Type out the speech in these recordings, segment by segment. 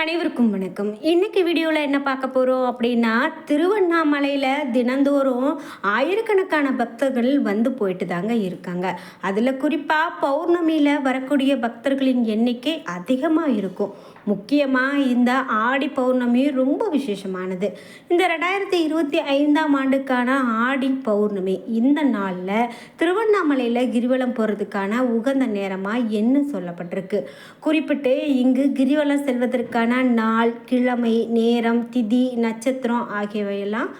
அனைவருக்கும் வணக்கம். இன்னைக்கு வீடியோவில் என்ன பார்க்க போகிறோம் அப்படின்னா திருவண்ணாமலையில் தினந்தோறும் ஆயிரக்கணக்கான பக்தர்கள் வந்து போயிட்டு தாங்க இருக்காங்க. அதில் குறிப்பாக பௌர்ணமியில் வரக்கூடிய பக்தர்களின் எண்ணிக்கை அதிகமாக இருக்கும். முக்கியமாக இந்த ஆடி பௌர்ணமி ரொம்ப விசேஷமானது. இந்த ரெண்டாயிரத்தி இருபத்தி ஐந்தாம் ஆண்டுக்கான ஆடி பௌர்ணமி. இந்த நாளில் திருவண்ணாமலையில் கிரிவலம் போகிறதுக்கான உகந்த நேரமாக என்ன சொல்லப்பட்டிருக்கு. குறிப்பிட்டு இங்கு கிரிவலம் செல்வதற்கான நாள் கிழமை நேரம் திதி நட்சத்திரம் ஆகியவையெல்லாம்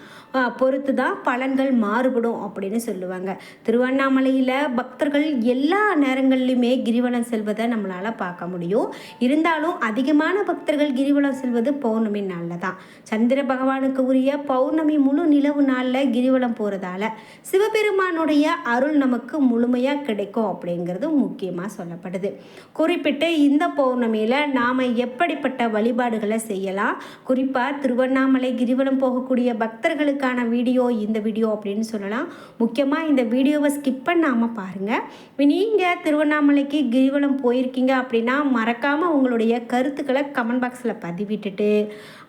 பொறுத்து தான் பலன்கள் மாறுபடும் அப்படின்னு சொல்லுவாங்க. திருவண்ணாமலையில் பக்தர்கள் எல்லா நேரங்கள்லையுமே கிரிவலம் செல்வதை நம்மளால் பார்க்க முடியும். இருந்தாலும் அதிகமான பக்தர்கள் கிரிவலம் செல்வது பௌர்ணமி நாளில் தான் சந்திர பகவானுக்கு உரிய பௌர்ணமி முழு நிலவு நாளில் கிரிவலம் போகிறதால சிவபெருமானுடைய அருள் நமக்கு முழுமையாக கிடைக்கும் அப்படிங்கிறது முக்கியமாக சொல்லப்படுது. குறிப்பிட்டு இந்த பௌர்ணமியில் நாம் எப்படிப்பட்ட வழிபாடுகளை செய்யலாம்? குறிப்பாக திருவண்ணாமலை கிரிவலம் போகக்கூடிய பக்தர்களுக்கு பக்தர்களுக்கான வீடியோ இந்த வீடியோ அப்படின்னு சொல்லலாம். முக்கியமாக இந்த வீடியோவை ஸ்கிப் பண்ணாமல் பாருங்கள் நீங்கள் திருவண்ணாமலைக்கு கிரிவலம் போயிருக்கீங்க அப்படின்னா மறக்காமல் உங்களுடைய கருத்துக்களை கமெண்ட் பாக்ஸில் பதிவிட்டுட்டு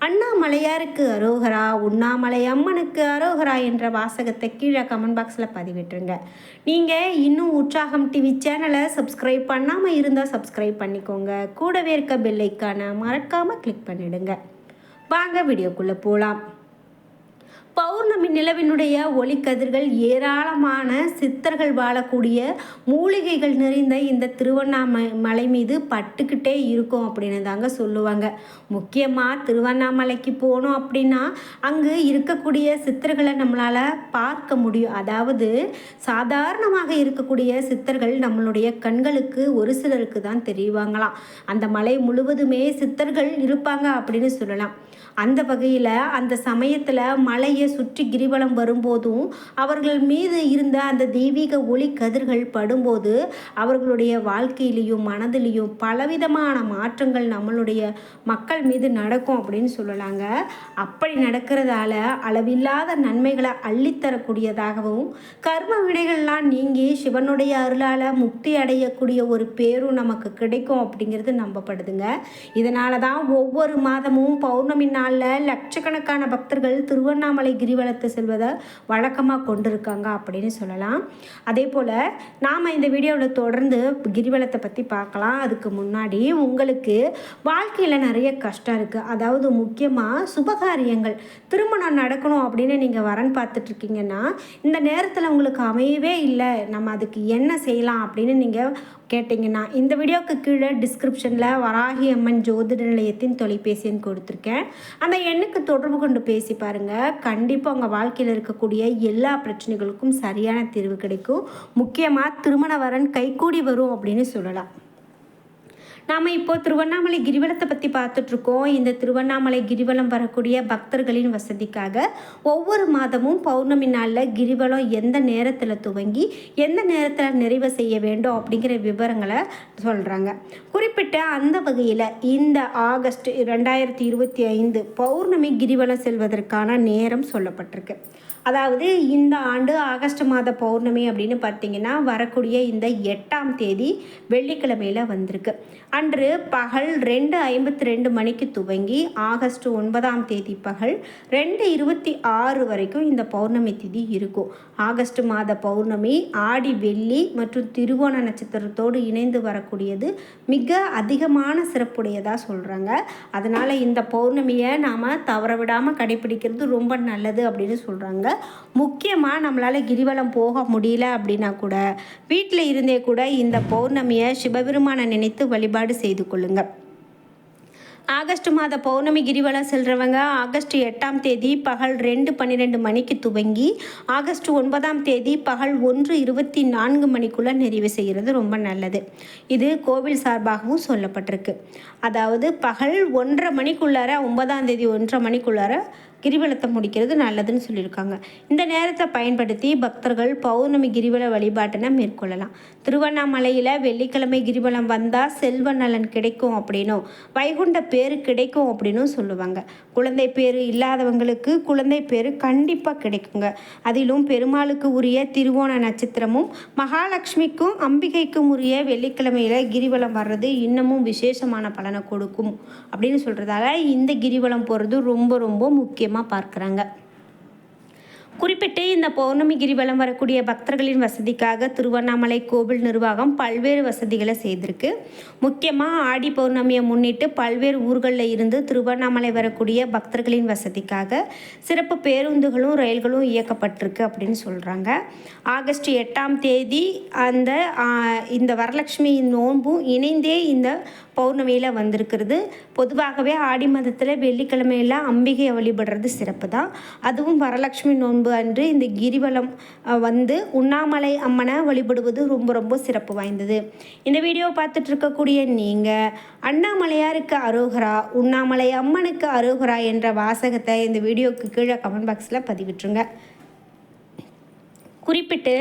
அண்ணாமலையாருக்கு அரோகரா உண்ணாமலை அம்மனுக்கு அரோகரா என்ற வாசகத்தை கீழே கமெண்ட் பாக்ஸில் பதிவிட்டுருங்க. நீங்கள் இன்னும் உற்சாகம் டிவி சேனலை சப்ஸ்கிரைப் பண்ணாமல் இருந்தால் சப்ஸ்கிரைப் பண்ணிக்கோங்க. கூடவே இருக்க பெல்லைக்கான மறக்காமல் கிளிக் பண்ணிடுங்க. வாங்க வீடியோக்குள்ளே போகலாம் பௌர்ணமி நிலவினுடைய ஒளிக்கதிர்கள் ஏராளமான சித்தர்கள் வாழக்கூடிய மூலிகைகள் நிறைந்த இந்த திருவண்ணாமலை மலை மீது பட்டுக்கிட்டே இருக்கும் அப்படின்னு தாங்க சொல்லுவாங்க. முக்கியமாக திருவண்ணாமலைக்கு போனோம் அப்படின்னா அங்கு இருக்கக்கூடிய சித்தர்களை நம்மளால் பார்க்க முடியும். அதாவது சாதாரணமாக இருக்கக்கூடிய சித்தர்கள் நம்மளுடைய கண்களுக்கு ஒரு சிலருக்கு தான் தெரிவாங்களாம். அந்த மலை முழுவதுமே சித்தர்கள் இருப்பாங்க அப்படின்னு சொல்லலாம். அந்த வகையில் அந்த சமயத்தில் மலையை சுற்றி கிரிவலம் வரும்போதும் அவர்கள் மீது இருந்த அந்த தெய்வீக ஒளி கதிர்கள் படும்போது அவர்களுடைய வாழ்க்கையிலையும் மனதிலையும் பலவிதமான மாற்றங்கள் நம்மளுடைய மக்கள் மீது நடக்கும் அப்படின்னு சொல்லலாங்க. அப்படி நடக்கிறதால அளவில்லாத நன்மைகளை அள்ளித்தரக்கூடியதாகவும் கர்ம வினைகள்லாம் நீங்கி சிவனுடைய அருளால் முக்தி அடையக்கூடிய ஒரு பேரும் நமக்கு கிடைக்கும் அப்படிங்கிறது நம்பப்படுதுங்க. இதனால தான் ஒவ்வொரு மாதமும் பௌர்ணமி நாளில் லட்சக்கணக்கான பக்தர்கள் திருவண்ணாமலை கிரிவலத்தை செல்வதை வழக்கமாக கொண்டிருக்காங்க அப்படின்னு சொல்லலாம். அதே போல் நாம் இந்த வீடியோவில் தொடர்ந்து கிரிவலத்தை பற்றி பார்க்கலாம். அதுக்கு முன்னாடி உங்களுக்கு வாழ்க்கையில் நிறைய கஷ்டம் இருக்குது அதாவது முக்கியமாக சுபகாரியங்கள். திருமணம் நடக்கணும் அப்படின்னு நீங்கள் வரன் பார்த்துட்ருக்கீங்கன்னா இந்த நேரத்தில் உங்களுக்கு அமையவே இல்லை. நம்ம அதுக்கு என்ன செய்யலாம் அப்படின்னு நீங்கள் கேட்டிங்கன்னா இந்த வீடியோவுக்கு கீழே டிஸ்கிரிப்ஷனில் வராகி அம்மன் ஜோதிட நிலையத்தின் தொலைபேசி எண் கொடுத்துருக்கேன். அந்த எண்ணுக்கு தொடர்பு கொண்டு பேசி பாருங்கள் கண்டிப்பாக உங்கள் வாழ்க்கையில் இருக்கக்கூடிய எல்லா பிரச்சனைகளுக்கும் சரியான தீர்வு கிடைக்கும். முக்கியமாக திருமண வரன் கைகூடி வரும் அப்படின்னு சொல்லலாம். நாம் இப்போ திருவண்ணாமலை கிரிவலத்தை பற்றி பார்த்துட்ருக்கோம். இந்த திருவண்ணாமலை கிரிவலம் வரக்கூடிய பக்தர்களின் வசதிக்காக ஒவ்வொரு மாதமும் பௌர்ணமி நாளில் கிரிவலம் எந்த நேரத்தில் துவங்கி எந்த நேரத்தில் நிறைவு செய்ய வேண்டும் அப்படிங்கிற விவரங்களை சொல்கிறாங்க குறிப்பிட்ட அந்த வகையில் இந்த ஆகஸ்ட் ரெண்டாயிரத்தி இருபத்தி ஐந்து பௌர்ணமி கிரிவலம் செல்வதற்கான நேரம் சொல்லப்பட்டிருக்கு. அதாவது இந்த ஆண்டு ஆகஸ்ட் மாத பௌர்ணமி அப்படின்னு பார்த்தீங்கன்னா வரக்கூடிய இந்த எட்டாம் தேதி வெள்ளிக்கிழமையில் வந்திருக்கு. அன்று பகல் ரெண்டு ஐம்பத்தி ரெண்டு மணிக்கு துவங்கி ஆகஸ்ட் ஒன்பதாம் தேதி பகல் ரெண்டு இருபத்தி ஆறு வரைக்கும் இந்த பௌர்ணமி திதி இருக்கும். ஆகஸ்ட் மாத பௌர்ணமி ஆடி வெள்ளி மற்றும் திருவோண நட்சத்திரத்தோடு இணைந்து வரக்கூடியது மிக அதிகமான சிறப்புடையதாக சொல்கிறாங்க அதனால் இந்த பௌர்ணமியை நாம் தவற விடாமல் கடைபிடிக்கிறது ரொம்ப நல்லது அப்படின்னு சொல்கிறாங்க முக்கியமாக நம்மளால் கிரிவலம் போக முடியல அப்படின்னா கூட வீட்டில் இருந்தே கூட இந்த பௌர்ணமியை சிவபெருமானை நினைத்து வழிபாடு செய்து கொள்ளுங்கள் ஆகஸ்ட் மாத பௌர்ணமி கிரிவலம் செல்றவங்க ஆகஸ்ட் எட்டாம் தேதி பகல் ரெண்டு பன்னிரெண்டு மணிக்கு துவங்கி ஆகஸ்ட் ஒன்பதாம் தேதி பகல் ஒன்று இருபத்தி நான்கு மணிக்குள்ளே நிறைவு செய்கிறது ரொம்ப நல்லது. இது கோவில் சார்பாகவும் சொல்லப்பட்டிருக்கு. அதாவது பகல் ஒன்றரை மணிக்குள்ளார ஒன்பதாம் தேதி ஒன்றரை மணிக்குள்ளார கிரிவலத்தை முடிக்கிறது நல்லதுன்னு சொல்லியிருக்காங்க. இந்த நேரத்தை பயன்படுத்தி பக்தர்கள் பௌர்ணமி கிரிவல வழிபாட்டினை மேற்கொள்ளலாம். திருவண்ணாமலையில் வெள்ளிக்கிழமை கிரிவலம் வந்தால் செல்வ நலன் கிடைக்கும் அப்படின்னும் வைகுண்ட பேர் கிடைக்கும் அப்படின்னும் சொல்லுவாங்க. குழந்தை பேர் இல்லாதவங்களுக்கு குழந்தை பேர் கண்டிப்பாக கிடைக்குங்க. அதிலும் பெருமாளுக்கு உரிய திருவோண நட்சத்திரமும் மகாலட்சுமிக்கும் அம்பிகைக்கும் உரிய வெள்ளிக்கிழமையில் கிரிவலம் வர்றது இன்னமும் விசேஷமான பலனை கொடுக்கும் அப்படின்னு சொல்கிறதால இந்த கிரிவலம் போகிறது ரொம்ப ரொம்ப முக்கியம். முக்கியமாக பார்க்குறாங்க. குறிப்பிட்டு இந்த பௌர்ணமி கிரிவலம் வரக்கூடிய பக்தர்களின் வசதிக்காக திருவண்ணாமலை கோவில் நிர்வாகம் பல்வேறு வசதிகளை செய்திருக்கு. முக்கியமாக ஆடி பௌர்ணமியை முன்னிட்டு பல்வேறு ஊர்களில் இருந்து திருவண்ணாமலை வரக்கூடிய பக்தர்களின் வசதிக்காக சிறப்பு பேருந்துகளும் ரயில்களும் இயக்கப்பட்டிருக்கு அப்படின்னு சொல்கிறாங்க ஆகஸ்ட் எட்டாம் தேதி அந்த இந்த வரலட்சுமி நோன்பும் இணைந்தே இந்த பௌர்ணமியில் வந்திருக்கிறது. பொதுவாகவே ஆடி மாதத்தில் வெள்ளிக்கிழமையில் அம்பிகையை வழிபடுறது சிறப்பு தான் அதுவும் வரலட்சுமி நோன்பு அன்று இந்த கிரிவலம் வந்து உண்ணாமலை அம்மனை வழிபடுவது ரொம்ப ரொம்ப சிறப்பு வாய்ந்தது. இந்த வீடியோ பார்த்துட்டு இருக்கக்கூடிய நீங்கள் அண்ணாமலையாருக்கு அரோகரா உண்ணாமலை அம்மனுக்கு அரோகரா என்ற வாசகத்தை இந்த வீடியோக்கு கீழே கமெண்ட் பாக்ஸில் பதிவிட்டுருங்க. குறிப்பிட்டு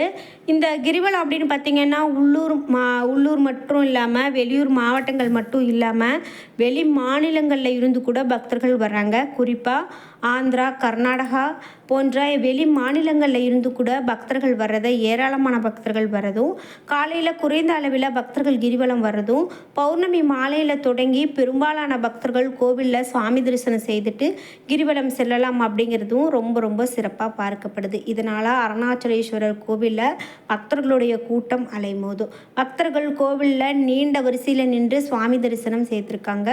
இந்த கிரிவலம் அப்படின்னு பார்த்தீங்கன்னா உள்ளூர் மா உள்ளூர் மட்டும் இல்லாமல் வெளியூர் மாவட்டங்கள் மட்டும் இல்லாமல் வெளி மாநிலங்களில் இருந்து கூட பக்தர்கள் வர்றாங்க. குறிப்பாக ஆந்திரா கர்நாடகா போன்ற வெளி மாநிலங்களில் இருந்து கூட பக்தர்கள் வர்றதை ஏராளமான பக்தர்கள் வர்றதும் காலையில் குறைந்த அளவில் பக்தர்கள் கிரிவலம் வர்றதும் பௌர்ணமி மாலையில் தொடங்கி பெரும்பாலான பக்தர்கள் கோவிலில் சுவாமி தரிசனம் செய்துட்டு கிரிவலம் செல்லலாம் அப்படிங்கிறதும் ரொம்ப ரொம்ப சிறப்பாக பார்க்கப்படுது. இதனால் அருணாச்சலேஸ்வரர் கோவிலில் பக்தர்களுடைய கூட்டம் அலைமோதும் பக்தர்கள் கோவிலில் நீண்ட வரிசையில் நின்று சுவாமி தரிசனம் செய்திருக்காங்க.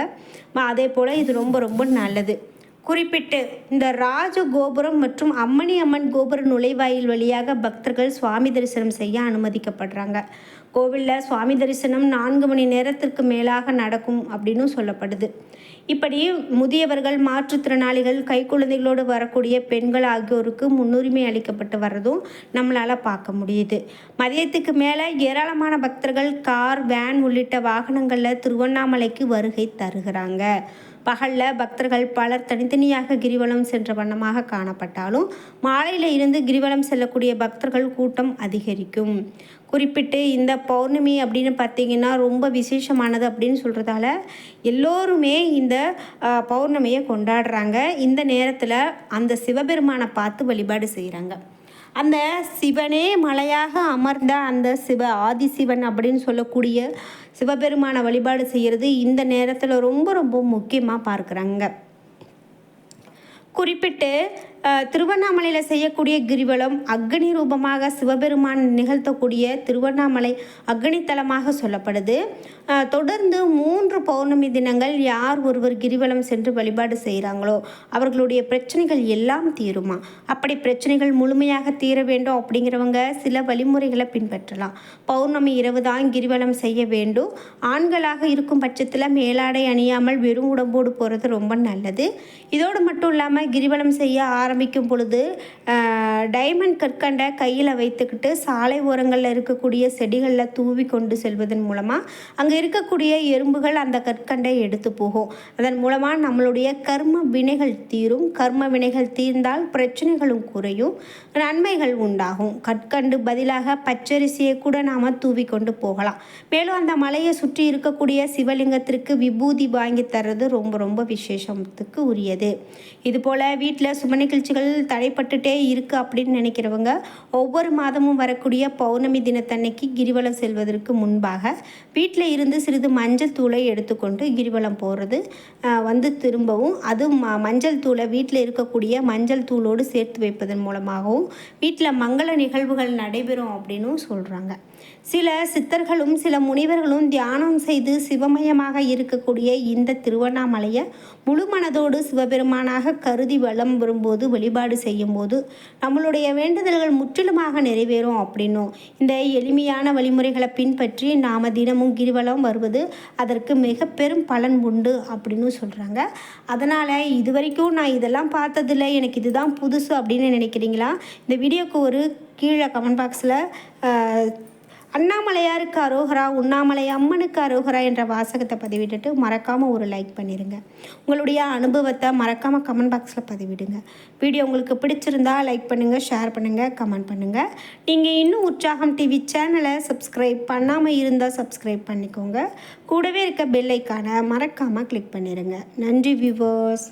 அதே போல் இது ரொம்ப ரொம்ப நல்லது. குறிப்பிட்டு இந்த ராஜ கோபுரம் மற்றும் அம்மணி அம்மன் கோபுர நுழைவாயில் வழியாக பக்தர்கள் சுவாமி தரிசனம் செய்ய அனுமதிக்கப்படுறாங்க. கோவிலில் சுவாமி தரிசனம் நான்கு மணி நேரத்திற்கு மேலாக நடக்கும் அப்படின்னு சொல்லப்படுது. இப்படி முதியவர்கள் மாற்றுத்திறனாளிகள் கைக்குழந்தைகளோடு வரக்கூடிய பெண்கள் ஆகியோருக்கு முன்னுரிமை அளிக்கப்பட்டு வர்றதும் நம்மளால் பார்க்க முடியுது. மதியத்துக்கு மேலே ஏராளமான பக்தர்கள் கார் வேன் உள்ளிட்ட வாகனங்களில் திருவண்ணாமலைக்கு வருகை தருகிறாங்க. பகலில் பக்தர்கள் பலர் தனித்தனியாக கிரிவலம் சென்ற வண்ணமாக காணப்பட்டாலும் மாலையில் இருந்து கிரிவலம் செல்லக்கூடிய பக்தர்கள் கூட்டம் அதிகரிக்கும். குறிப்பிட்டு இந்த பௌர்ணமி அப்படின்னு பார்த்தீங்கன்னா ரொம்ப விசேஷமானது அப்படின்னு சொல்கிறதால எல்லோருமே இந்த பௌர்ணமியை கொண்டாடுறாங்க. இந்த நேரத்தில் அந்த சிவபெருமானை பார்த்து வழிபாடு செய்கிறாங்க அந்த சிவனே மலையாக அமர்ந்த அந்த சிவ ஆதிசிவன் அப்படின்னு சொல்லக்கூடிய சிவபெருமான வழிபாடு செய்கிறது இந்த நேரத்தில் ரொம்ப ரொம்ப முக்கியமாக பார்க்குறாங்க. குறிப்பிட்டு திருவண்ணாமலையில் செய்யக்கூடிய கிரிவலம் அக்னி ரூபமாக சிவபெருமான் நிகழ்த்தக்கூடிய திருவண்ணாமலை அக்னித்தலமாக சொல்லப்படுது. தொடர்ந்து மூன்று பௌர்ணமி தினங்கள் யார் ஒருவர் கிரிவலம் சென்று வழிபாடு செய்கிறாங்களோ அவர்களுடைய பிரச்சனைகள் எல்லாம் தீருமா? அப்படி பிரச்சனைகள் முழுமையாக தீர வேண்டும் அப்படிங்கிறவங்க சில வழிமுறைகளை பின்பற்றலாம். பௌர்ணமி இரவு தான் கிரிவலம் செய்ய வேண்டும். ஆண்களாக இருக்கும் பட்சத்தில் மேலாடை அணியாமல் வெறும் உடம்போடு போகிறது ரொம்ப நல்லது. இதோடு மட்டும் இல்லாமல் கிரிவலம் செய்ய ஆரம்பிக்கும் பொழுது டைமண்ட் கற்கண்டை கையில் வைத்துக்கிட்டு சாலை ஓரங்களில் இருக்கக்கூடிய செடிகளில் தூவி கொண்டு செல்வதன் மூலமாக அங்கே இருக்கக்கூடிய எறும்புகள் அந்த கற்கண்டை எடுத்து போகும். அதன் மூலமாக நம்மளுடைய கர்ம வினைகள் தீரும். கர்ம வினைகள் தீர்ந்தால் பிரச்சனைகளும் குறையும். நன்மைகள் உண்டாகும். கற்கண்டு பதிலாக பச்சரிசியை கூட நாம் தூவி கொண்டு போகலாம். மேலும் அந்த மலையை சுற்றி இருக்கக்கூடிய சிவலிங்கத்திற்கு விபூதி வாங்கி தர்றது ரொம்ப ரொம்ப விசேஷத்துக்கு உரியது. இதுபோல் வீட்டில் சும நிகழ்ச்சிகள் தடைப்பட்டுட்டே இருக்கு அப்படின்னு நினைக்கிறவங்க ஒவ்வொரு மாதமும் வரக்கூடிய பௌர்ணமி தினத்தன்னைக்கு கிரிவலம் செல்வதற்கு முன்பாக வீட்டில் இருந்து சிறிது மஞ்சள் தூளை எடுத்துக்கொண்டு கிரிவலம் போகிறது வந்து திரும்பவும் அது ம மஞ்சள் தூளை வீட்டில் இருக்கக்கூடிய மஞ்சள் தூளோடு சேர்த்து வைப்பதன் மூலமாகவும் வீட்டில் மங்கள நிகழ்வுகள் நடைபெறும் அப்படின்னும் சொல்கிறாங்க சில சித்தர்களும் சில முனிவர்களும் தியானம் செய்து சிவமயமாக இருக்கக்கூடிய இந்த திருவண்ணாமலையை முழு மனதோடு சிவபெருமானாக கருதி வலம் வரும்போது வழிபாடு செய்யும்போது நம்மளுடைய வேண்டுதல்கள் முற்றிலுமாக நிறைவேறும் அப்படின்னும். இந்த எளிமையான வழிமுறைகளை பின்பற்றி நாம் தினமும் கிரிவலம் வருவது அதற்கு மிக பெரும் பலன் உண்டு அப்படின்னு சொல்கிறாங்க அதனால் இது வரைக்கும் நான் இதெல்லாம் பார்த்ததில்ல. எனக்கு இதுதான் புதுசு அப்படின்னு நினைக்கிறீங்களா? இந்த வீடியோக்கு ஒரு கீழே கமெண்ட் பாக்ஸில் அண்ணாமலையாருக்கு அரோகரா உண்ணாமலை அம்மனுக்கு அரோகரா என்ற வாசகத்தை பதிவிட்டுட்டு மறக்காமல் ஒரு லைக் பண்ணிடுங்க உங்களுடைய அனுபவத்தை மறக்காமல் கமெண்ட் பாக்ஸில் பதிவிடுங்க. வீடியோ உங்களுக்கு பிடிச்சிருந்தா லைக் பண்ணுங்கள் ஷேர் பண்ணுங்கள் கமெண்ட் பண்ணுங்கள் நீங்கள் இன்னும் உற்சாகம் டிவி சேனலை சப்ஸ்கிரைப் பண்ணாமல் இருந்தால் சப்ஸ்கிரைப் பண்ணிக்கோங்க. கூடவே இருக்க பெல் ஐக்கானை மறக்காமல் கிளிக் பண்ணிடுங்க நன்றி வியூவர்ஸ்